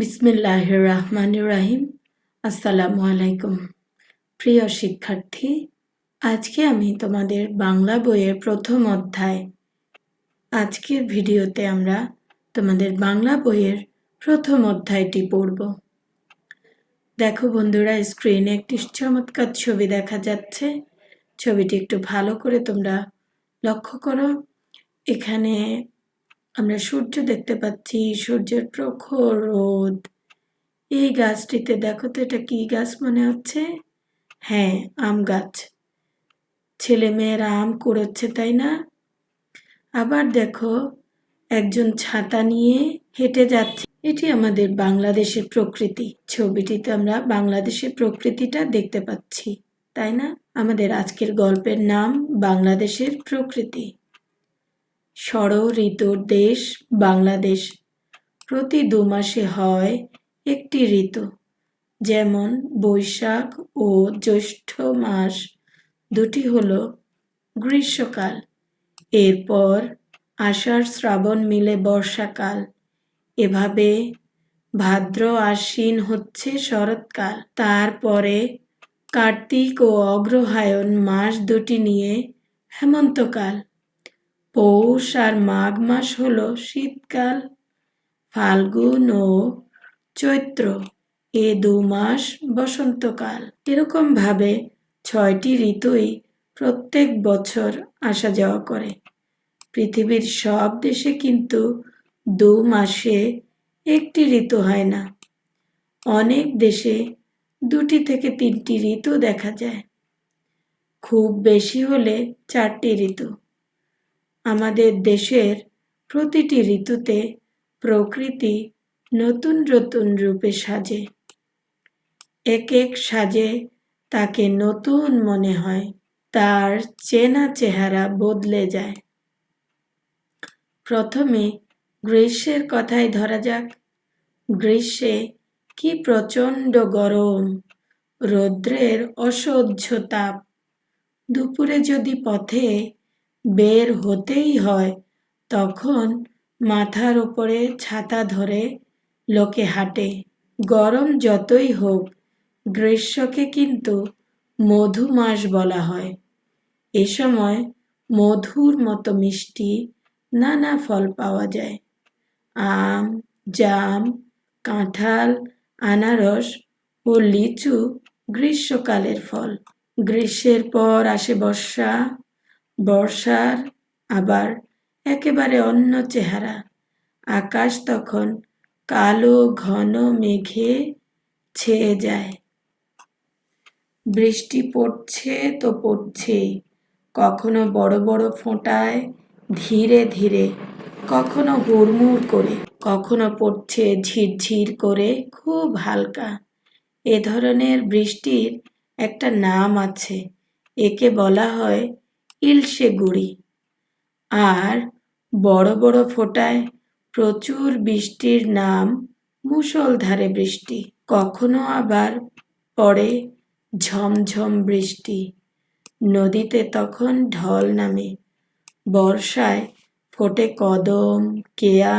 বিসমিল্লাহ রহমান রাহিম আসসালামু আলাইকুম। প্রিয় শিক্ষার্থী, আজকে আমি তোমাদের বাংলা বইয়ের প্রথম অধ্যায়। আজকের ভিডিওতে আমরা তোমাদের বাংলা বইয়ের প্রথম অধ্যায়টি পড়ব। দেখো বন্ধুরা, স্ক্রিনে একটি চমৎকার ছবি দেখা যাচ্ছে। ছবিটি একটু ভালো করে তোমরা লক্ষ্য করো। এখানে আমরা সূর্য দেখতে পাচ্ছি, সূর্যের প্রখর রোদ। এই গাছটিতে দেখো তো, এটা কি গাছ মনে হচ্ছে? হ্যাঁ আম গাছ। ছেলে মেয়েরা আম কুড়োচ্ছে, তাই না? আবার দেখো, একজন ছাতা নিয়ে হেঁটে যাচ্ছে। এটি আমাদের বাংলাদেশের প্রকৃতি। ছবিটিতে আমরা বাংলাদেশের প্রকৃতিটা দেখতে পাচ্ছি, তাই না? আমাদের আজকের গল্পের নাম, বাংলাদেশের প্রকৃতি। ষড় ঋতুর দেশ বাংলাদেশ। প্রতি দু মাসে হয় একটি ঋতু, যেমন বৈশাখ ও জ্যৈষ্ঠ মাস। দুটি হল গ্রীষ্মকাল, এরপর আষাঢ় শ্রাবণ মিলে বর্ষাকাল। এভাবে ভাদ্র আশ্বিন হচ্ছে শরৎকাল। তারপরে কার্তিক ও অগ্রহায়ণ মাস দুটি নিয়ে হেমন্তকাল। পৌষ আর মাঘ মাস হল শীতকাল। ফাল্গুন ও চৈত্র, এ দু মাস বসন্তকাল। এরকম ভাবে ছয়টি ঋতুই প্রত্যেক বছর আসা যাওয়া করে। পৃথিবীর সব দেশে কিন্তু দু মাসে একটি ঋতু হয় না। অনেক দেশে দুটি থেকে তিনটি ঋতু দেখা যায়। খুব বেশি হলে চারটি ঋতু। আমাদের দেশের প্রতিটি ঋতুতে প্রকৃতি নতুন নতুন রূপে সাজে। এক এক সাজে তাকে নতুন মনে হয়, তার চেনা চেহারা বদলে যায়। প্রথমে গ্রীষ্মের কথাই ধরা যাক। গ্রীষ্মে কি প্রচণ্ড গরম, রৌদ্রের অসহ্য তাপ। দুপুরে যদি পথে বের হতেই হয়, তখন মাথার উপরে ছাতা ধরে লোকে হাঁটে। গরম যতই হোক, গ্রীষ্মকে কিন্তু মধু মাস বলা হয়। এ সময় মধুর মতো মিষ্টি নানা ফল পাওয়া যায়। আম, জাম, কাঁঠাল, আনারস ও লিচু গ্রীষ্মকালের ফল। গ্রীষ্মের পর আসে বর্ষা। বর্ষার আবার একেবারে অন্য চেহারা। আকাশ তখন কালো, ঘন মেঘে ছেয়ে যায়। বৃষ্টি পড়ছে তো পড়ছেই। কখনো বড় বড় ফোঁটায় ধীরে ধীরে, কখনো হুড়মুড় করে, কখনো পড়ছে ঝিরঝির করে, খুব হালকা। এ ধরনের বৃষ্টির একটা নাম আছে, একে বলা হয় ইলশে গুড়ি। আর বড় বড় ফোঁটায় প্রচুর বৃষ্টির নাম মুষলধারে বৃষ্টি। কখনো আবার পড়ে ঝমঝম বৃষ্টি। নদীতে তখন ঢল নামে। বর্ষায় ফোটে কদম, কেয়া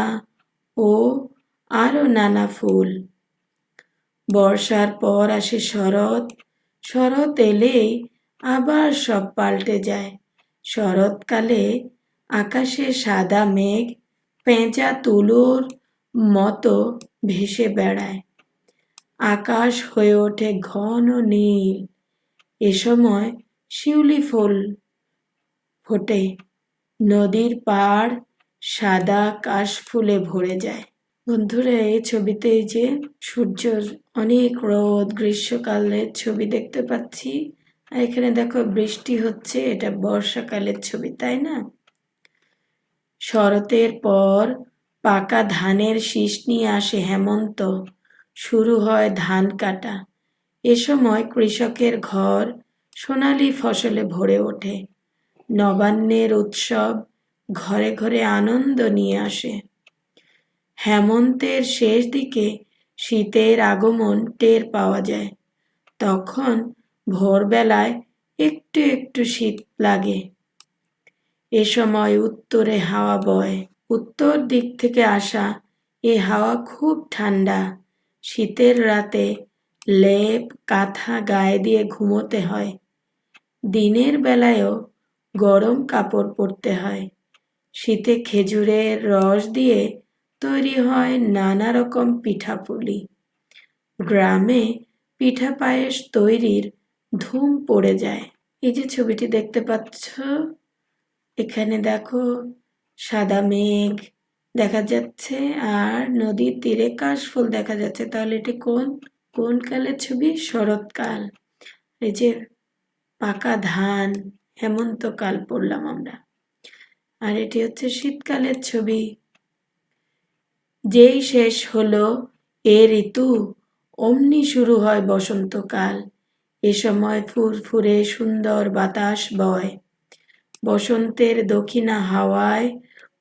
ও আরও নানা ফুল। বর্ষার পর আসে শরৎ। শরৎ এলেই আবার সব পাল্টে যায়। শরৎকালে আকাশে সাদা মেঘ পেঁচা তুলোর মতো ভেসে বেড়ায়। আকাশ হয়ে ওঠে ঘন নীল। এ সময় শিউলি ফুল ফোটে। নদীর পাড় সাদা কাশ ফুলে ভরে যায়। বন্ধুরা, এই ছবিতে যে সূর্যর অনেক রোদ, গ্রীষ্মকালের ছবি দেখতে পাচ্ছি। আর এখানে দেখো বৃষ্টি হচ্ছে, এটা বর্ষাকালের ছবি, তাই না? শরতের পর পাকা ধানের শীষ নিয়ে আসে হেমন্ত, শুরু হয় ধান কাটা। এ সময় কৃষকের ঘর সোনালি ফসলে ভরে ওঠে। নবান্নের উৎসব ঘরে ঘরে আনন্দ নিয়ে আসে। হেমন্তের শেষ দিকে শীতের আগমন টের পাওয়া যায়। তখন ভোরবেলায় একটু একটু শীত লাগে। এ সময় উত্তরে হাওয়া বয়। উত্তর দিক থেকে আসা, এ হাওয়া খুব ঠান্ডা। শীতের রাতে লেপ, কাঁথা গায়ে দিয়ে ঘুমোতে হয়। দিনের বেলায়ও গরম কাপড় পরতে হয়। শীতে খেজুরের রস দিয়ে তৈরি হয় নানা রকম পিঠাপুলি। গ্রামে পিঠা পায়েস তৈরির ধুম পড়ে যায়। এই যে ছবিটি দেখতে পাচ্ছ, এখানে দেখো সাদা মেঘ দেখা যাচ্ছে আর নদীর তীরে কাশফুল দেখা যাচ্ছে। তাহলে এটি কোন কোন কালের ছবি? শরৎকাল। এই যে পাকা ধান হেমন্তকাল পড়লাম আমরা। আর এটি হচ্ছে শীতকালের ছবি। যেই শেষ হলো, এ ঋতু, অমনি শুরু হয় বসন্তকাল। এ সময় ফুরফুরে সুন্দর বাতাস বয়। বসন্তের দক্ষিণা হাওয়ায়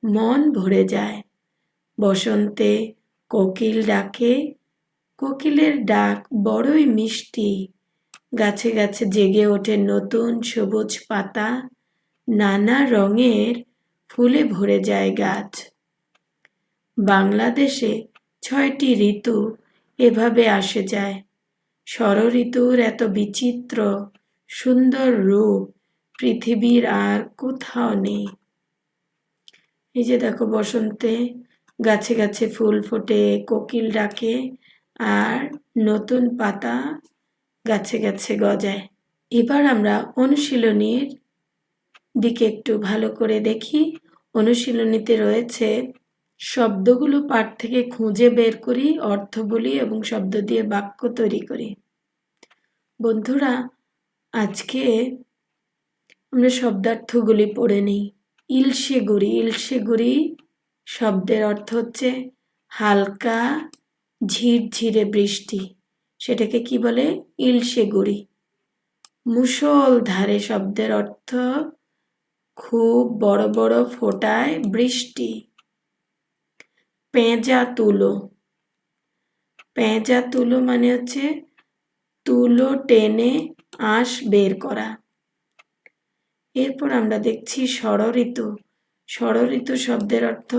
মন ভরে যায়। বসন্তে কোকিল ডাকে, কোকিলের ডাক বড়ই মিষ্টি। গাছে গাছে জেগে ওঠে নতুন সবুজ পাতা। নানা রঙের ফুলে ভরে যায় গাছ। বাংলাদেশে ছয়টি ঋতু এভাবে আসে যায়। ষড় ঋতুর এত বিচিত্র, সুন্দর রূপ পৃথিবীর আর কোথাও নেই। এই যে দেখো বসন্তে গাছে গাছে ফুল ফোটে, কোকিল ডাকে আর নতুন পাতা গাছে গাছে গজায়। এবার আমরা অনুশীলনীর দিকে একটু ভালো করে দেখি। অনুশীলনীতে রয়েছে শব্দগুলো পাঠ থেকে খুঁজে বের করি, অর্থ বলি এবং শব্দ দিয়ে বাক্য তৈরি করি। বন্ধুরা, আজকে আমরা শব্দার্থগুলি পড়ে নিই। ইলশে গুড়ি ইলশে গুড়ি শব্দের অর্থ হচ্ছে হালকা, ঝিরঝিরে বৃষ্টি। সেটাকে কি বলে? ইলশে গুড়ি মুসল ধারে শব্দের অর্থ খুব বড় বড় ফোটায় বৃষ্টি। পেঁজা তুলো। পেঁজা তুলো মানে হচ্ছে তুলো টেনে আঁশ বের করা। এরপর আমরা দেখছি ষড় ঋতু ষড় ঋতু শব্দের অর্থ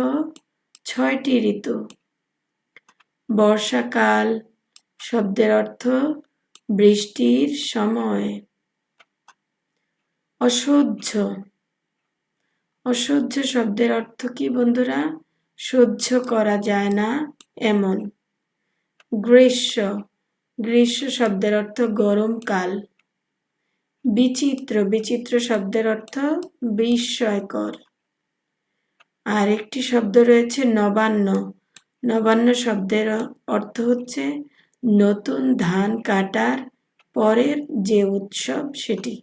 ছয়টি ঋতু। বর্ষাকাল শব্দের অর্থ বৃষ্টির সময়। অসহ্য। অসহ্য শব্দের অর্থ কি বন্ধুরা? সহ্য করা যায় না এমন। গ্রীষ্ম। গ্রীষ্ম শব্দের অর্থ গরমকাল বিচিত্র। বিচিত্র শব্দের অর্থ বিস্ময়কর। আর একটি শব্দ রয়েছে নবান্ন। নবান্ন শব্দের অর্থ হচ্ছে নতুন ধান কাটার পরের যে উৎসব সেটি।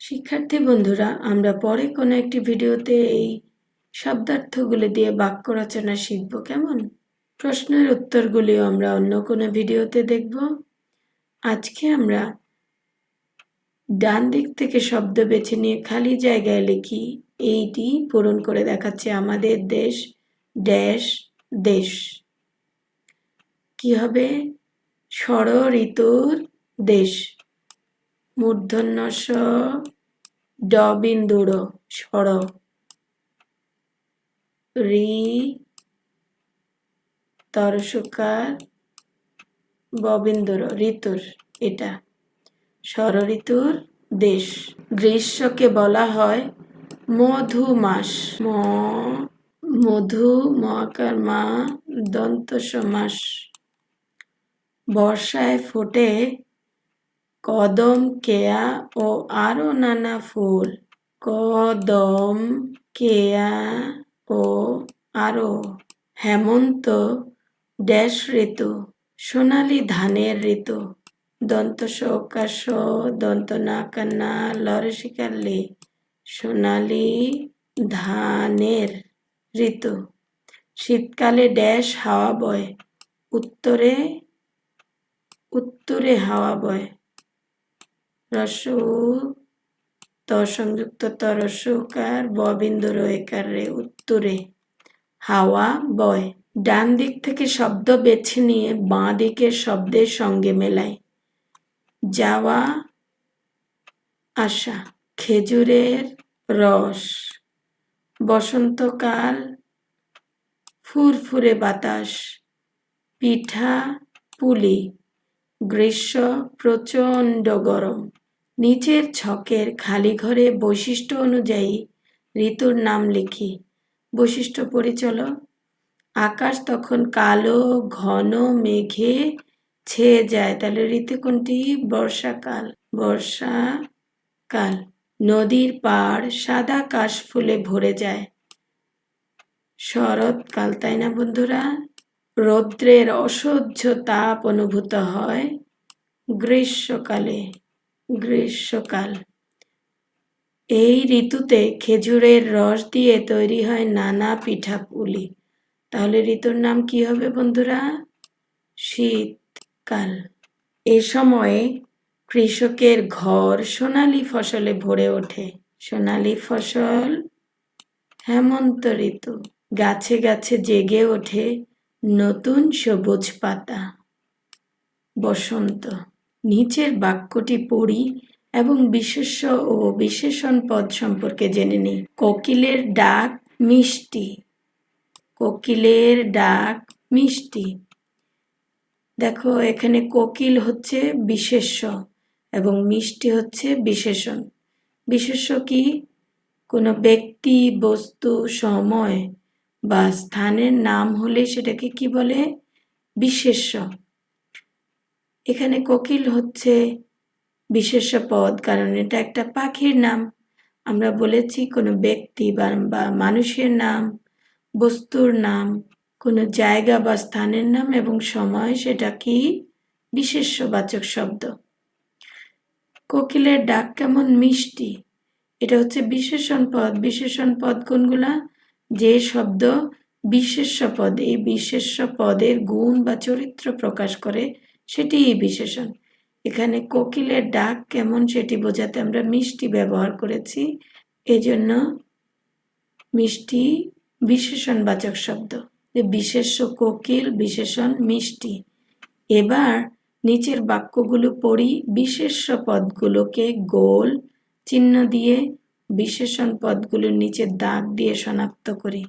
শিক্ষার্থী বন্ধুরা, আমরা পরে কোনো একটি ভিডিওতে এই শব্দার্থগুলি দিয়ে বাক্য রচনা শিখব কেমন? প্রশ্নের উত্তরগুলিও আমরা অন্য কোনো ভিডিওতে দেখব। আজকে আমরা ডান দিক থেকে শব্দ বেছে নিয়ে খালি জায়গায় লিখি, এইটি পূরণ করে দেখাচ্ছে আমাদের দেশ, ড্যাশ, দেশ। কি হবে? ষড় ঋতুর দেশ। মূর্ধন্য স ড বিন্দুর ষড় রি, তরসকার, ববিন্দুর ঋতুর, এটা। ষড় ঋতুর দেশ। গ্রীষ্মকে বলা হয় মধু মাস ম, মধু, মহাকার, মা দন্ত সমাস বর্ষায় ফোটে কদম, কেয়া ও আরও নানা ফুল। কদম, কেয়া ও আরও হেমন্ত, ড্যাশ ঋতু, সোনালি ধানের ঋতু, দন্ত সৌকাশ দন্ত না কান্না লরসিকাল্লি সোনালি ধানের ঋতু। শীতকালে ড্যাশ হাওয়া বয়, উত্তরে উত্তরে হাওয়া বয়। রস ত সংযুক্ত তরসকার ববিন্দু রয়েকার রে উত্তরে, হাওয়া, বয় ডান দিক থেকে শব্দ বেছে নিয়ে বাঁ দিকের শব্দের সঙ্গে মেলায়। যাওয়া, আসা, খেজুরের রস, বসন্তকাল, ফুরফুরে বাতাস, পিঠা, পুলি, গ্রীষ্ম প্রচণ্ড গরম। নিচের ছকের খালি ঘরে বৈশিষ্ট্য অনুযায়ী ঋতুর নাম লিখি। বৈশিষ্ট্য পরিচল আকাশ তখন কালো, ঘন, মেঘে ছেয়ে যায়। তাহলে ঋতু কোনটি? বর্ষাকাল। বর্ষাকাল। নদীর পাড় সাদা কাশ ফুলে ভরে যায়। শরৎকাল, তাই না বন্ধুরা? রৌদ্রের অসহ্য তাপ অনুভূত হয় গ্রীষ্মকালে। গ্রীষ্মকাল। এই ঋতুতে খেজুরের রস দিয়ে তৈরি হয় নানা পিঠাপুলি। তাহলে ঋতুর নাম কি হবে বন্ধুরা? শীতকাল। এ সময়ে কৃষকের ঘর সোনালি ফসলে ভরে ওঠে। সোনালি ফসল হেমন্ত ঋতু। গাছে গাছে জেগে ওঠে নতুন সবুজ পাতা। বসন্ত। নিচের বাক্যটি পড়ি এবং বিশেষ্য ও বিশেষণ পদ সম্পর্কে জেনে নিই। কোকিলের ডাক মিষ্টি। কোকিলের ডাক মিষ্টি। দেখো, এখানে কোকিল হচ্ছে বিশেষ্য এবং মিষ্টি হচ্ছে বিশেষণ। বিশেষ্য কি? কোনো ব্যক্তি, বস্তু, সময় বা স্থানের নাম হলে সেটাকে কি বলে? বিশেষ্য। এখানে কোকিল হচ্ছে বিশেষ্য পদ কারণ এটা একটা পাখির নাম। আমরা বলেছি কোনো ব্যক্তি বা বা মানুষের নাম, বস্তুর নাম, কোনো জায়গা বা স্থানের নাম এবং সময় সেটা কি? বিশেষ্যবাচক শব্দ। কোকিলের ডাক কেমন মিষ্টি? এটা হচ্ছে বিশেষণ পদ। বিশেষণ পদ কোনগুলা? যে শব্দ বিশেষ্য পদ এই বিশেষ্য পদের গুণ বা চরিত্র প্রকাশ করে সেটি বিশেষণ। এখানে কোকিলের ডাক কেমন সেটি বোঝাতে আমরা মিষ্টি ব্যবহার করেছি। এজন্য মিষ্টি বিশেষণবাচক শব্দ। যে বিশেষ্য কোকিল, বিশেষণ মিষ্টি। এবার নিচের বাক্যগুলো পড়ি। বিশেষ্য পদগুলোকে গোল চিহ্ন দিয়ে বিশেষণ পদগুলোর নিচে দাগ দিয়ে শনাক্ত করি।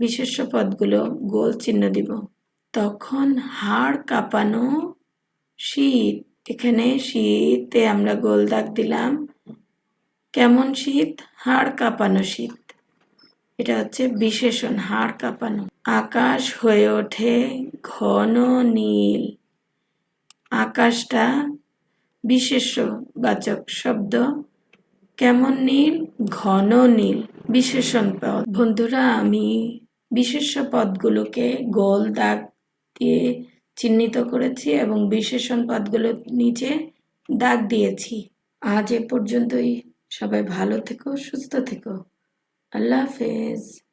বিশেষ্য পদগুলো গোল চিহ্ন দিব। তখন হাড় কাঁপানো শীত। এখানে শীতে আমরা গোল দাগ দিলাম। কেমন শীত? হাড় কাঁপানো শীত। এটা হচ্ছে বিশেষণ, হাড় কাঁপানো। আকাশ হয়ে ওঠে ঘন নীল। আকাশটা বিশেষ্যবাচক শব্দ। কেমন নীল? ঘন নীল। বিশেষণ পদ। বন্ধুরা, আমি বিশেষ্য পদগুলোকে গোল দাগ দিয়ে চিহ্নিত করেছি এবং বিশেষণ পদগুলো নিচে দাগ দিয়েছি। আজ এ পর্যন্তই। সবাই ভালো থেকো, সুস্থ থেকো। আল্লাহ হাফেজ।